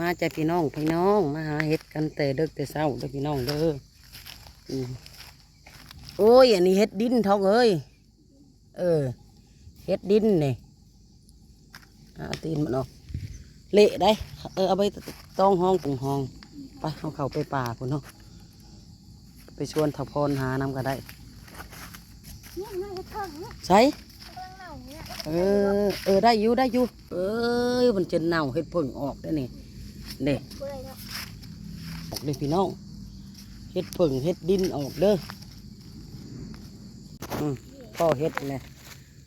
มาจากพี่น้องพี่น้องมาหาเห็ดกันแต่เด็กแต่เช้าเด้อพี่น้องเด้ออืมโอ้ยอันนี้เห็ดดินทองเอ้ยเออเห็ดดินนี่เอาตีนมันออกเละได้เออเอาไปต้องห้องกุงห้องไปเอาเขาไปป่าพุ่นเนาะไปชวนทัพรหาน้ำก็ได้ใช่เออเออได้อยู่ได้อยู่เอ้ยมันจะเน่าเห็ดผึ่งออกได้เนี่ เด็กอออกเลยพี่น้องเห็ดผึ่งเห็ดดินออกเด้อพ่อเห็ดเลย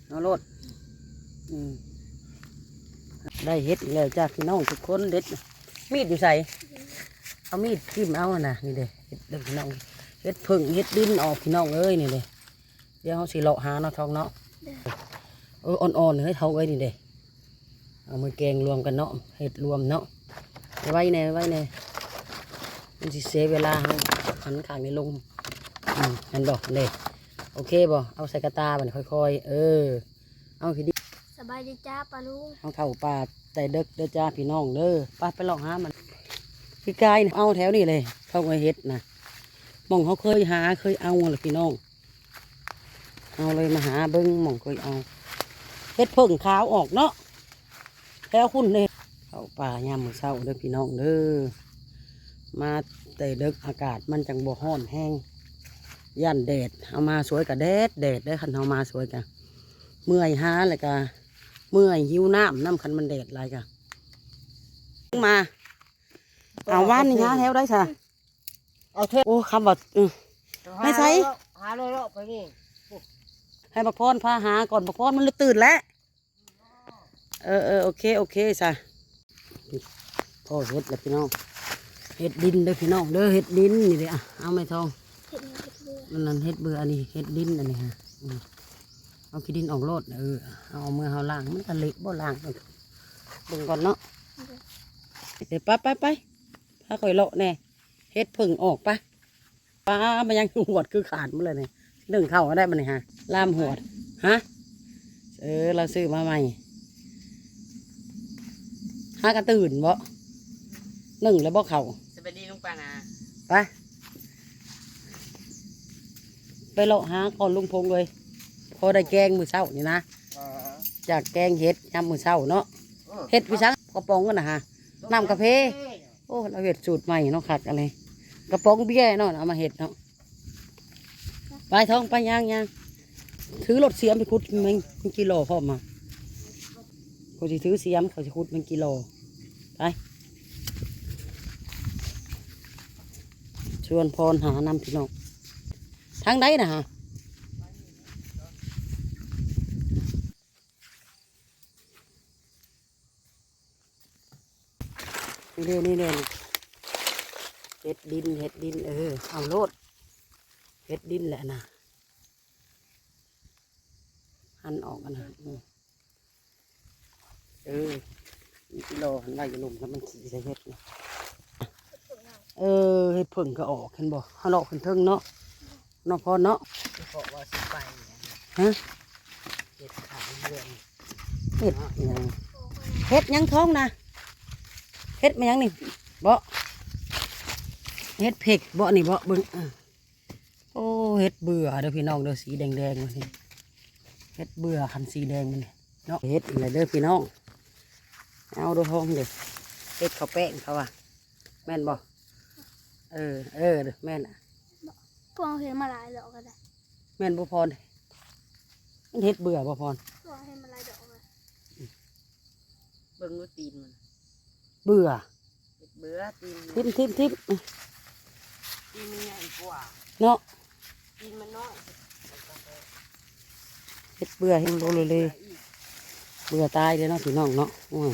เอารถอืมได้เห็ดแล้วจ้าพี่น้องทุกคนเด็ดมีดอยู่ใส่เอามีดทิ่มเอาอะนะนี่เด้เห็ดเด้อพี่น้องเห็ดผึ่งเห็ดดินออกพี่น้องเอ้ยนี่เด้เดี๋ยวเขาสิเลาะหาเนาะทองเนาะเอออ่อนๆให้เท่าไว้นี่เด้เอามาแกงรวมกันเนาะเห็ดรวมเนาะ ไว้แน่ไว้แน่มันสิเสียเวลาเฮาหันข้างในลงอืมนั่นบอกเด้โอเคบ่เอาใส่กระตาบัดนค่อยๆ เออ เอาขี้ดิสบายดีจ้าปลาลุงเอาเข้าป่าแต่เด็กเด้อจ้าพี่น้องเด้อไป้าไปลองหามันพี่กายนี่เอาแถวนี้เลย เข้าไปเห็ดนะหมองเขาเคยหาเคยเอาเลยพี่น้อง เอาเลยมาหาเบิ้งหมองเคยเอาเห็ดเพิ่งขาวออกเนาะแล้วคุณเลย เข้าป่ายามมื้อเช้าเด้อพี่น้องเด้อมาแต่เด็กอากาศมันจังบ่ฮ้อนแห้งย่านแดดเอามาสวยกับแดดแดดได้อคันเอามาสวยกันเมื่อยหาเลยกะเมื่อยหิวน้ำน้ำคันมันแดดอะไรกันมาเอาว่านนี่ฮะแถวได้ใช่เอาเทปโอ้คำว่าเออไม่ใช่หาเลยเลาะไปนี่ให้บักพรพาหาก่อนบักพรมันเลยตื่นแล้วเออเออโอเคโอเคใช่ พ่อเห็ดแล้วพี่น้องเห็ดดินเด้อพี่น้องเด้อเห็ดดินนี่เด้ออะเอาไม่ทองนี่ยเห็ดเบื่อมันนั่นเห็ดเบื่ออันนี้เห็ดดินอันนี้ฮะอืมเอาขี้ดินออกโลดเออเอามือเอาล่างมันก็เละบ่ล่างเบิ่งก่อนเนาะเดี๋ยวไปไปไปพาข่อยเลแน่เฮ็ดผึ่งออกปะป้ามันยังหัวดคือขาดมาเลยเนี่ยหนึ่งเข้าก็ได้มันนี่ฮะลามหัวดฮะเออเราซื้อมาใหม่หากระตื่นบ่ นึ่งแล้วบ่เข่าสวัสดีลุงปานาไปไปเลาะหาก่อนลุงพงเลย พอได้แกงมือเช้านี่นะจากแกงเห็ดยามมือเช้าเนาะเห็ดพิชังกระป๋องกันนะฮะน้ำกาแฟโอ้เราเห็ดสูตรใหม่เนาะขัดอะไรกระป๋องเบี้ยเนาะเอามาเห็ดเนาะไปท้องไปย่างย่างถือรถเสียมไปขุดมันมันกิโลพอมาเขาจะถือเสียมเขาจะขุดมันกิโลไป ชวนพรหานำพี่น้องทางใดนะฮะนี่เด้นี่เด้นี่เห็ดดินเห็ดดิน เออเอาโลดเห็ดดินแหละนะหันออกกันนะเออนี่กิโลหันได้กันลมแล้วมันขี่ใส่เห็ดนะเออ เห็ดผึ่งก็ออกเห็นบ่ฮัลโหลขึ้นเทิงเนาะเนาะพอเนาะที่บอกว่าสิไปเนี่ยฮะเจ็ดขาเรื่องเห็ดอิหยังเห็ดหยังท้องนะเห็ดมันยังนี่บ่เห็ดเผ็กบ่นี่บ่เบิ่งอะโอ้เห็ดเบื่อเด้อพี่น้องเด้อสีแดงแดงๆมันนี่เห็ดเบื่อคันสีแดงมันนี่เนาะเห็ดอะไรเด้อพี่น้องเอาดูท้องเด้อเห็ดข้าวแป้งเขาว่าแม่นบ่ เออ เออเด้อแม่นอะพวกเราเห็นมาหลายดอกกันเลยแม่นบ่พรมันเห็ดเบื่อบ่พรพวกเราเห็นมาหลายดอกเลยเบิ่งดูตีนมันเบื่อเฮ็ดเบื่อตีนทิมทิมทิมตีนมันใหญ่กว่าเนาะตีนมันน้อยเห็ดเบื่อเห็ดโลเลยเลยเบื่อตายเลยเนาะพี่น้องเนาะอืม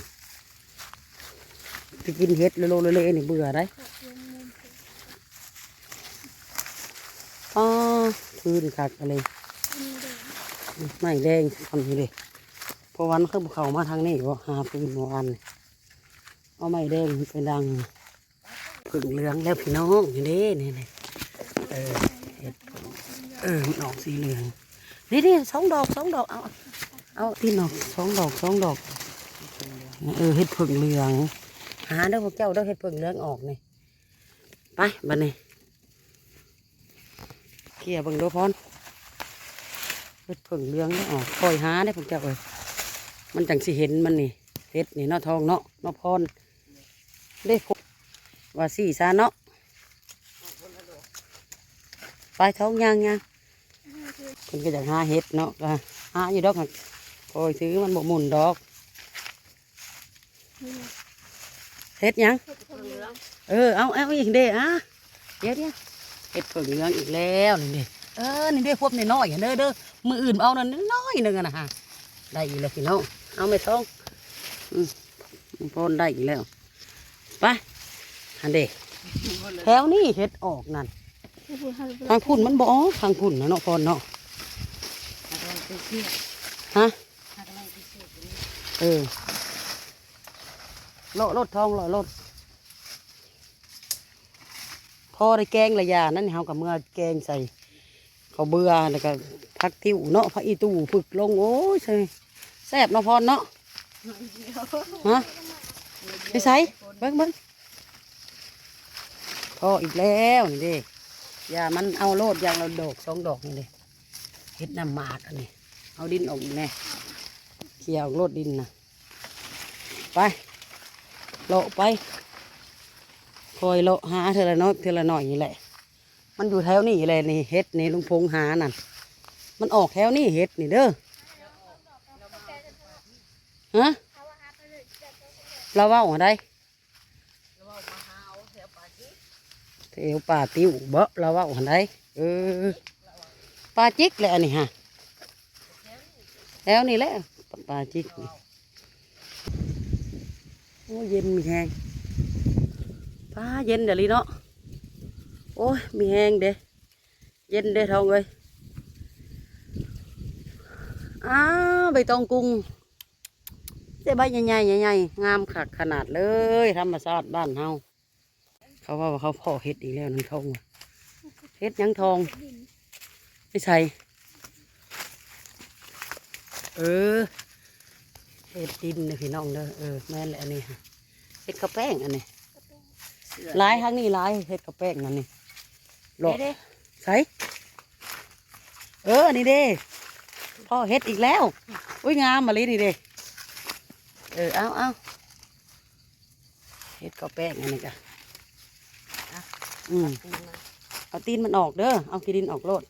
ไปกินเห็ดโลโลเลยๆนี่เบื่อได้ ขอบคุณมุมเป็น อ๋อคืนคักอะไรอันเดิมไม่แดงทำนี่เลยพราะวันเขาเขามาทางนี้ว่าหาปืนวานเอาไม่แดงไปดังผึ่งเหลืองแล้วพี่น้องนี่เด้นี่นี่เออเห็ดเออมันอกสีเหลืองนี่นี่สองดอกสองดอกเอาเอาที่ดอกสองดอกสองดอกเออเห็ดผึ่งเหลือง หาเด้อพวกเจ้าเด้อเฮ็ดเพิ่งเรื่องออกนี่ไปบัดนี้ เคลียบิ่งดูพรเฮ็ดเพิ่งเรื่องได้ออกคอยหาได้อพวกเจ้าเอ้ยมันจังสิเห็นมันนี่เฮ็ดนี่เนาะทองเนาะนาะพรเด้อว่าสี่ซาเนาะไปท้องยางยางคนก็อยากหาเฮ็ดเนาะก็หาอยู่ดอกหักคอยซื้อมันบ่หมุนดอกเฮ็ดยังเองเออเอาเอาอีกเด้อะเดี๋ยวเดี๋ยว เห็ดเผือกเหลืองอีกแล้วนี่เด้เออนี่เด้พวกนี่น้อยๆเด้อเด้อมืออื่นเอานั่นน้อยหนึงอะนะฮะได้อีกแล้วพี่น้องเอาไม่ท้องอืมพอนได้อีกแล้วไปอันเด้แถวนี้เห็ดออกนั่นทางพุ่นมันบ่อทางพุ่นนะเนาะพอนเนาะอฮะเออโลดโลดทองลดโลด พอได้แกงระยานั่นเฮากับเมื่อแกงใส่เขาวเบื่อแล้วก็พักติ้วเนาะพักอีตู้ฝึกลงโอ้ยใช่แซ่บเนาะพรเนาะฮะไปใส่เบิ้งเบิ้งพออีกแล้วนี่ด้อย่ามันเอาโลดอย่างเราดอกสองดอกนี่เด้เฮ็ดน้ำหมากอันนี้เอาดินออกแน่เขี่ยออกโลดดินนะไปโละไป คอยโละหาเทอละน้อยเทอละหน่อยนี่แหละ มันอยู่แถวนี้เลยนี่เฮ็ดนี่ลุงพงหานั่นมันออกแถวนี้เฮ็ดนี่เด้อฮะเราว่าอะไรแล้วมาหาเอาแถวป่าจีแถวป่าติวเบะเราว่าอะไรเออปลาจิกแหละนี่ฮะแถวนี้แหละปลาจิกนี่โอ้เย็นมีแหง ป้าเย็นเดี๋ยวนี้เนาะโอ้ยมีแหงเด้เย็นเด้ทองเลยอ้าใบตองกุ้งเจ้ใบใหญ่ๆใหญ่ๆงามขักขนาดเลยธรรมชาติบ้านเฮาเขาว่าเขาพ่อเฮ็ดอีกแล้วนั่นทองเฮ็ดยังทอง ไม่ใช่เออเฮ็ดดินนะพี่น้องเด้อเออแม่นแหละอันนี้ฮะเฮ็ดกระแป้งอันนี้ หลายครั้งนี่หลายเฮ็ดกระแป้งอันนี้หลอกเด้ใส่เออ นี่เด้พ่อเฮ็ดอีกแล้ว อุ้ยงามมาเลยนี่เด้เออ เอาเอาเฮ็ดข้าวแป้งอันนี้จ้ะอืมตีนมาเอาตีนมันออกเด้อ เอากีดินออกโลด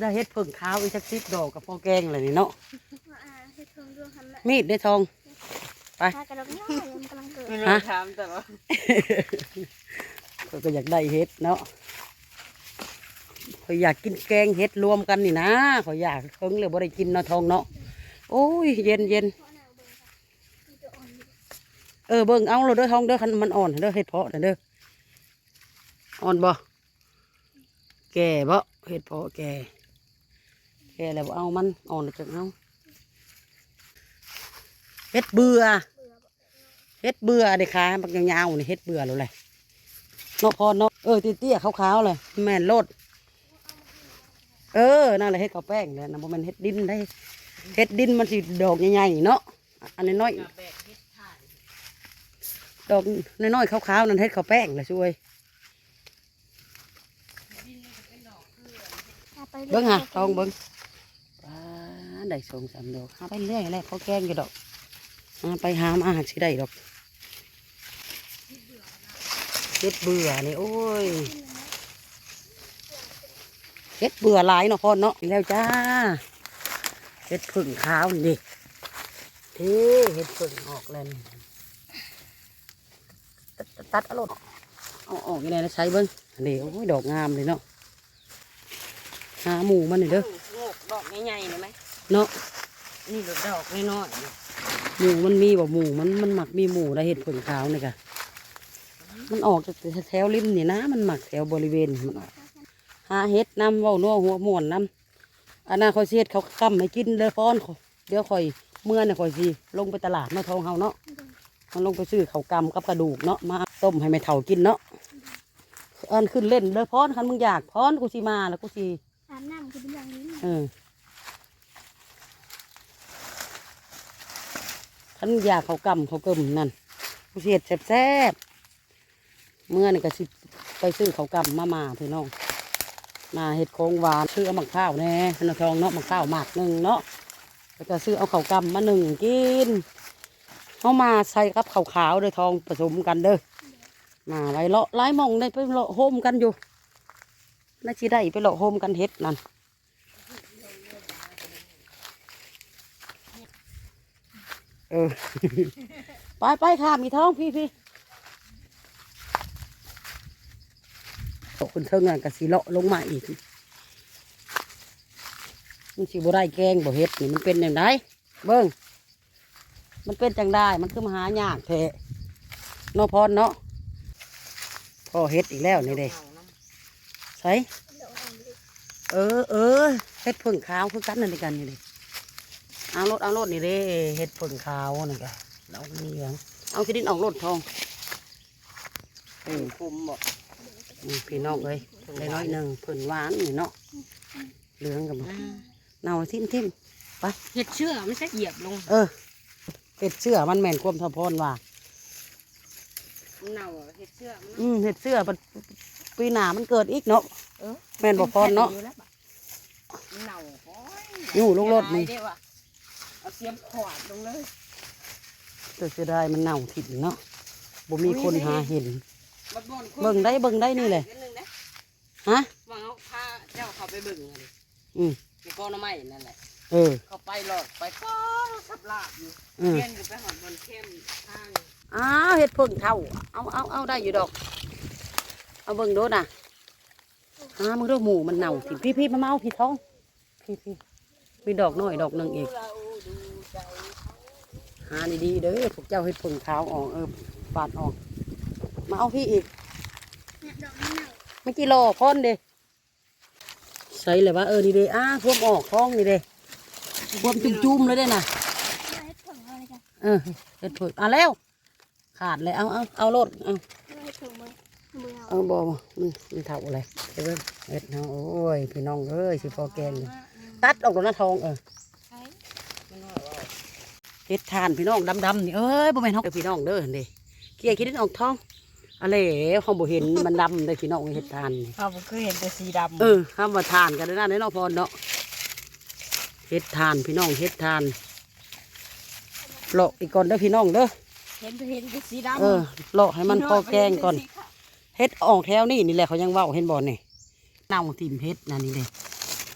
ได้เฮ็ดเพิ่งขาวอีกสักสิบดอกกับพ่อแกงเลยนี่เนาะว่าอ่าเห็ดเพิ่งเหลืองหันมามีดได้ทอง ไปถ้ากระดกน้อยมันกำลังเกิดไม่รู้ถามแต่ว่าเขาก็อยากได้เฮ็ดเนาะเขาอยากกินแกงเฮ็ดรวมกันนี่นะเขาอยากเพิ่งเลยบ่ได้กินเนาะทองเนาะโอ้ยเย็นเย็นเพราะหนาวเบิ่งค่ะมันจะอ่อนอยู่เออเบิ่งเอาเราเด้อทองเด้อคันมันอ่อนเด้อเฮ็ดเพาะน่ะเด้ออ่อนบ่แก่บ่เฮ็ดเพาะแก่แก่แล้วบ่เอามันอ่อนแล้วจังเอา เฮ็ดเบื่อเบื่อบ่เฮ็ดเบื่อเด้ค่ะบักยาวๆนี่เฮ็ดเบื่อแล้วแหละเนาะพอเนาะเออเตี้ยๆขาวๆเลยแม่นโลด เออนั่นแหละเฮ็ดข้าวแป้งเลยนะบ่แม่นเฮ็ดดินได้เฮ็ดดินมันสิดอกใหญ่ๆเนาะอันน้อยๆกระแบกเฮ็ดถ่านดอกน้อยๆขาวๆนั่นเฮ็ดข้าวแป้งเลยช่วยถ้าไปเบิ้งหะทองเบิ้งว้าได้สองสามดอกหาไปเรื่อยแหละเขาแกงอยู่ดอกหา ไปหามาหาสิได้ดอกเฮ็ดเบื่อนี่โอ้ยเฮ็ดเบื่อหลายเนาะพ่อเนาะแล้วจ้าเฮ็ดผึ่งขาวนี่เท่เฮ็ดผึ่งออกแล้วนี่ตัดตัดตัดเอารมณ์เอาออกยังไงนะใช้เบิ้งอันนี้โอ้ยดอกงามเลยเนาะหาหมูมันหน่อยเด้อโงกดอกใหญ่ๆเลยไหมเนาะนี่ดอกน้อยๆนี่ หมูมันมีบ่หมูมันมันหมักมีหมูได้เห็ดผลขาวนี่กะมันออกจากแถวริมนี่นะ มันหมักแถวบริเวณมันออกหาเห็ดน้ำเว้านัวหัวหมวนน้ำอันนั้นคอยเสียดเขากำให้กินเด้อฟ้อนข้อยเดี๋ยวคอยเมื่อนี่คอยสิลงไปตลาดมาทองเฮาเนาะมันลงไปซื้อเขาวกำกับกระดูกเนาะมาต้มให้แม่เฒ่ากินเนาะอันขึ้นเล่นเด้อพอนคันมึงอยากพอนกูสิมาแล้วกูสิอาบน้ำคือเป็นอย่างนี้เออ คันยาเขากำเขาเกิมนั่นกูสิเห็ดแซ่บๆเมื่อนี่ก็สิไปซื้อเขากำมามาพี่น้องมาเห็ดโค้งหวานซื้อเอาหมักข้าวแน่ธนาทองเนาะหมักข้าวหมักหนึ่งเนาะแล้วก็ซื้อเอาเขากำมาหนึ่งกินเอามาใส่กับขาวขาวเด้อทองผสมกันเด้อมาไว้เลาะไล่มองได้ไปเลาะโฮมกันอยู่น่าจะได้ไปเลาะโฮมกันเฮ็ดนั่น เออ ไปไปค่ะมีท้องพี่พี่ตกคุณเทิงอะกะสีเลาะลงมาอีกมันสิบ่ได้แกงบ่เฮ็ดนี่มันเป็นอย่างไรเบิ้งมันเป็นจังได้มันคือมาหายากแท้เนาะพรเนาะพอเฮ็ดอีกแล้วนี่เด้ใส่เออเออเฮ็ดเพิ่งขาวคือกันนั่นเดียวกันนี่เด้ เอารถเอารถนี่เด้เฮ็ดเพิ่งขาวนี่ก็เอานี่เหลืองเอาขี้ดินออกรถทองเออคุมบอกนี่พี่น้องเอ้ยได้น้อยหนึ่งเพิ่นหวานนี่เนาะเหลืองกับเน่าทิ่มทิ่มเห็ดเชื่อไม่ใช่เหยียบลง เออเห็ดเสื้อมันแม่นความทพรว่าเน่าอะเห็ดเชื่อมันอืมเห็ดเสื้อมันปีหน้ามันเกิดอีกเนาะเออแม่นบ่พรเนาะอยู่แล้วปะเน่าโอ้ยอยู่ลงรถนี่ เสียดายเด้ว่ะเอาเสียมขวาดลงเลยแต่เสียดายมันเน่าถิ่นเนาะบ่มีคนหาเห็น บัดบ่อนคนเบิ่งได้เบิ่งได้นี่แหละ นิดนึงนะฮะว่าเอาพาเจ้าเขาไปเบิ่งเลยอืมในก้อนน้ำไม้นั่นแหละ เออ เขาไปหลอดไปก็สับลาบอยู่อืมเทียนอยู่ไปหอดบนเข้มข้างอ้าวเห็ดเพิ่งเท่า เอาเอาเอาได้อยู่ดอก เอาเบิ่งโดน่ะอ้ามึงดูหมูมันเน่าถิ่นพี่พี่มาเมาพี่ท้อง พี่พี่มีดอกน้อยดอกหนึ่งอีก เราดูใจ หาดีๆเด้อพวกเจ้าเห็ดเพิ่งขาวออกเออปาดออก มาเอาพี่อีกเนี่ยดอกนี้หน่อยไม่กี่โลพอนเด้ใส่เลยว่าเออนี่เด้อ้าพวมออกท้องนี่เด้พวมจุ่มๆเลยเด้น่ะเราให้ผงอะไรกันเออเห็ดเพิ่งอะแล้ว ขาดเลยเอาเอาเอาโลดเอาเราให้ผงมือมือเอาเอาบอมันมันเท่าอะไรเอ้ยเอ็ดเนาะโอ้ยพี่น้องเอ้ยสิพอแกงเลยตัดออกตรงหน้าทองเออใช้มันว่าว่า เฮ็ดทานพี่น้องดำๆนี่เอ้ยบ่แม่นเฮาเด้อพี่น้องเด้อเด้เกลี่ยคิดนิดออกทองอะไรเฮาบ่เห็นมันดำเด้อพี่น้องเฮ็ดทานนี่เขาเคยเห็นแต่สีดำเออคำว่าทานกันเด้อนะเนาะพรเนาะเฮ็ดทานพี่น้องเฮ็ดทานเลาะอีกก่อนเด้อพี่น้องเด้อเห็นเห็นแต่สีดำเออเลาะให้มันพอแกงก่อนเฮ็ดออกแถวนี่นี่แหละเขายังเว้าเห็นบ่นี่เน่าทิ่มเฮ็ดนั่นนี่เด้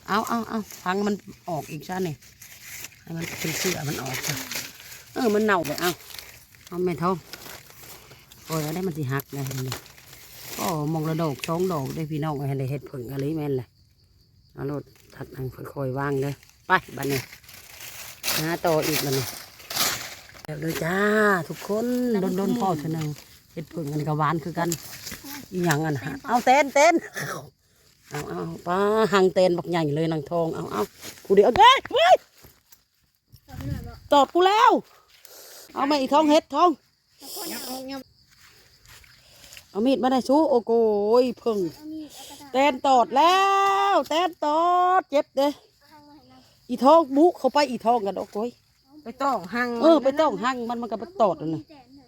เอาเอาเอาพังมันออกอีกซะนี่ให้มันเป็นเสื้อมันออกซะ เออมันเน่าไปเอาเอาแม่ท้องโอ้ยได้มันสิหักนะนี่ก็มองระดอกสองดอกได้พี่น้องให้ได้เฮ็ดผึ่งอะไรแม่นแหละเอาโลดทัดนังค่อยๆวางเลยไปบัดนี้หาต่ออีกบัดนี้แล้วเลยจ้าทุกคนโดนๆพ่อเท่านึงเฮ็ดผึ่งอันนี้ก็หวานคือกันอีหยังอะนฮะเอาเต้นเต้นเอาเอาป้าหังเต้นบักใหญ่เลยนางทองเอาเอากูเดี๋ยวเอ้ยเฮ้ยดอบอกตอดกูแล้ว เอามาอีกทองเฮ็ดทองแล้วก็เนี่ยเอาเนี่ยเอามีดมาได้สู้โอ้โกยเพิ่งเอามีดเอากระดาษเต้นตอดแล้วเต้นตอดเจ็บเด้เอาข้างมาให้เราอีทองบุกเข้าไปอีทองกันโอ้โกยไปต้องหั่งเออไปต้องหั่งมันมันก็ไปตอดนั่นน่ะมีแต่เนี่ย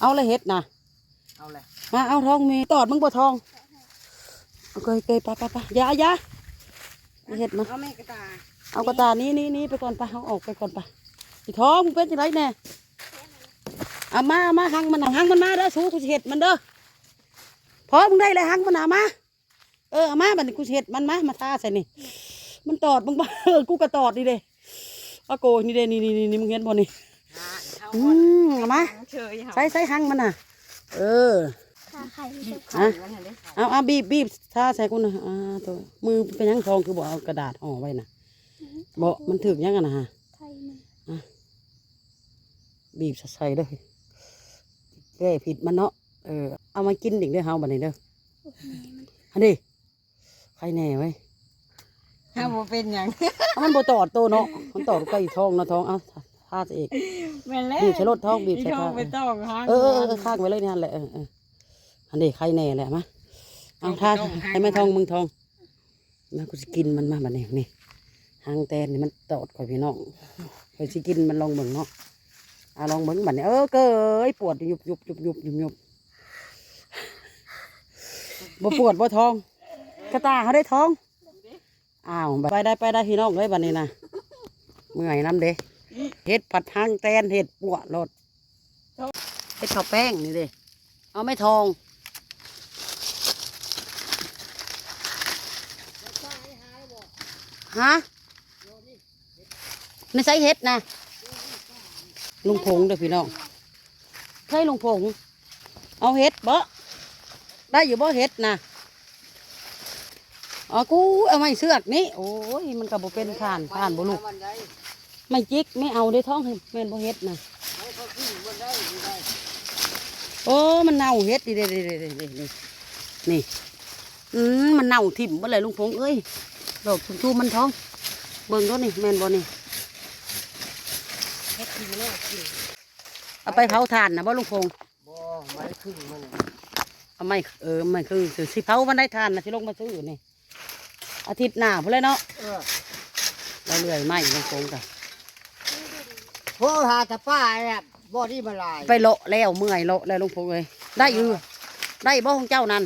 เอาเลยเฮ็ดนะเอาเลยมาเอาทองมีตอดมึงบ่ทองเอาเกยเกยไปไปไปอย่าอย่าเอาเฮ็ดมาเอาแม่กระตาเอากระตานี้นี้นี้ไปก่อนไปเอาออกไปก่อนไป อีท้องมึงเป็นจังไรแน่เอามาเอามาหังมันเอาหังมันมาเด้อสู้กูเห็ดมันเด้อพอมึงได้เลยหังมันเอามาเออเอามาบัดนี้กูเห็ดมันมามาทาใส่นี่มันตอดมึงบ้าเออกูก็ตอดนี่เด้อาโกนี่เด้นี่นี่นี่นี่มึงเห็นบ่นี่หาเอาอืหมเอามาใส่ใส่หังมันน่ะ เออใช่ฮะมันเอาเอาบีบบีบทาใส่กูน่ะอ่าตัวมือเป็นยังทองคือบอกเอากระดาษห่อไว้น่ะบอกมันถึกยังกันนะฮะ บีบใส่เลยแก้ผิดมันเนาะเออเอามากินอีกเด้อเฮาบัดนี้เด้อโอ้โหมันอันนี้ใครแน่ไว้ยถ้าบ่เป็นหยังเอามันบ่ตอดโตเนาะมันตอดใกล้ท้องนะท้องเอาท่าจะเอกแม่นแล้วบีบใส่รถท้องบีบอีใส่ทอท้องงไปต้องหั่งเออเออเออข้างไว้เลยนี่นแหละเออเอออันนี้ใครแน่แหละมาเอาท่าให้แม่ท้องมึงท้องมากูสิกินมันมาบัดนี้นี่หางแตนนี่มันตอดข่อยพี่น้องข่อยสิกินมันลองเบิ่งเนาะ อะลองเบิ้งบัดนี้เออเกยปวดยุบยุบยุบยุบยุบยุบบ่ปวดบ่ท้องกระตาเขาได้ท้องอ้าวไปได้ไปได้พี่น้องเลยบัดนี้นะเมื่อยน้ำเด้เห็ดผัดทางแตนเห็ดปวดรถเห็ดข้าวแป้งนี่เด้เอาไม่ทองฮะไม่ใช่เห็ดนะ ลุงพงเด้อพี่น้องใช่ลุงพงเอาเห็ดบ่ได้อยู่บ่เห็ดนะอ๋อกูเอาไม่เสือกนี่โอ้ยมันก็บ่เป็นผ่านผ่านบ่ลูกไม่จิกไม่เอาได้ท้องให้แม่นบ่เฮ็ดนะให้เขาขึ้นมันได้ไม่ได้โอ้มันเน่าเฮ็ดดิเด้เดเด้เด้เด้นี่นี่อืมมันเน่าถิ่มบ่เลยลุงพงเอ้ยดอกชุ่มๆมันท้องเบิ่งด้วยนี่แม่นบ่นี่ เฮ็ดทีแล้วกินเอาไปเผาถ่านนะบ่ลุงพงบ่ไม่ขึ้นมันเอาไม่เออไม่คือคือสิเผาวันได้ถ่านนะสิลงมาซื้อนี่อาทิตย์หน้าพุ่นเลยเนาะเออเราเลื่อยไม้ลุงพงกันพวกหาตะป้าเนี่ยบ่ที่มาลายไปเลาะแล้วเมื่อยเลาะแล้วลุงพงเอ้ยได้อยู่ได้บ่ของเจ้านั่น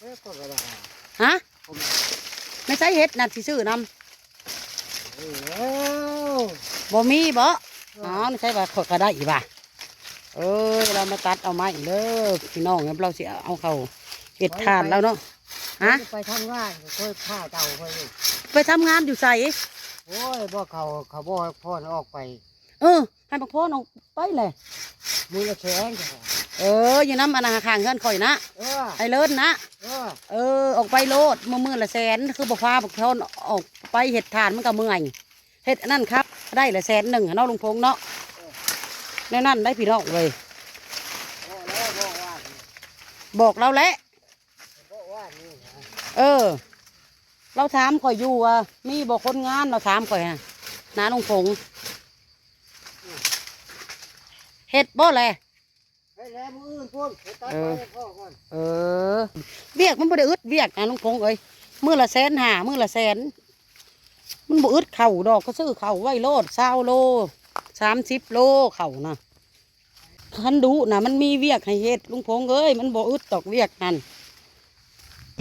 เอ้ยก็กระดาษฮะผมไม่ใช่เฮ็ดนั่นสิซื้อนำเออบ่มีบ่ อ๋อไม่ใช่ว่าเขาก็ได้อีกว่ะเออเรามาตัดเอาไม้เด้อพี่น้องงั้นเราสิเอาเขาเห็ดทานแล้วเนาะฮะไปทำงานก็ข้าเต่าไปนี่ไปทำงานอยู่ใส่โอ้ยบ่เขาเขาบ่ให้พ่อออกไป เออ ให้บักพ่อน้องไปเลยมือละแสนจ้ะเอออยู่น้ำอนาคางเงินข่อยนะเออไอ้เลิศนะเออเออออกไปโลดมือมือละแสนคือบักฟ้าบักทอนออกไปเห็ดทานมันก็เมื่อยเห็ดอันนั่นครับ ได้ละแสนหนึ่งเนาะลุงพงเนาะแน่นั่นได้พี่น้องเลยบ่แล้วบ่ว่าบอกเราแหละบ่ว่านี่นะเออ เราถามข่อยอยู่ว่ามีบอกคนงานเราถามข่อยฮะนาลงผงเฮ็ดบ่แลให้แล้วมืออื่นพุ่นไปตัดเอไปอให้พ่อก่อนเออเวียกมันบ่ได้อึดเวียกนะลุงพงเอ้ยมือละแสนหามือละแสน มันบ่อึดเข่าดอกก็ซื้อเข่าไว้โลดเศร้าโลสามสิบโลเข่านะคันดูนะมันมีเวียกให้เฮ็ดลุงพงเอ้ยมันบ่อึดดอกเวียกนั่น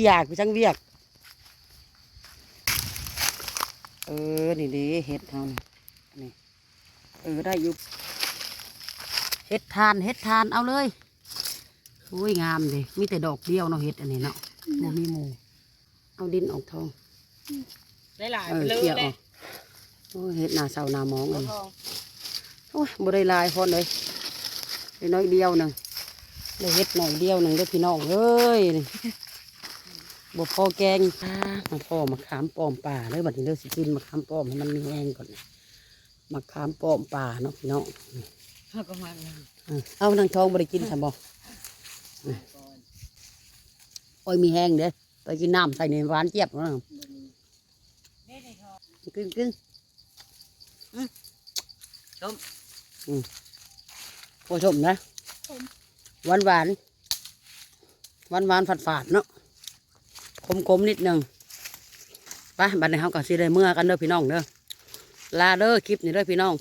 อยากไปจังเวียก เออนี่ดีเห็ดเฮานี่นเออได้อยู่เห็ดทานเห็ดทานเอาเลยโอ้ยงามเลยมีแต่ดอกเดียวเนาะเห็ดอันนี้เนาะโมมีหมูเอาดินออกทอง ได้หลายเอไปอเลยเกี่ยวเลอยอกโอ้ยเห็ดหนาเสาหนามองเลยพ่อโอ้ยบ่ได้หลายคนเลยได้น้อยเดียวหนึ่งได้เห็ดหน่อยเดียวหนึ่งเด้อพี่น้องเอ้ยนี่บ่พอแกงอ่ามาพ่อมาขามป้อมป่าเลยบัดนี้เด้อสิกินมาขามป้อมให้มันมีแห้งก่อนนะมาขามป้อมป่าเนาะพี่น้องเขาก็มาแล้วอะเอานางทองบ่ได้กินใช่บ่ก่อนโอ้ยมีแห้งเด้อไปกินน้ำใส่ในหวานเจี๊ยบเนาะนี่ใน ทองกินกินชมโอ้ชมนะหวานหวานหวานหวานฝาดฝาดๆเนาะคมคมๆนิดหนึงไปบัดนี้เฮาก็สิได้เมื่อกันเด้อพี่น้องเด้อลาเด้อคลิปนี้เด้อพี่น้อง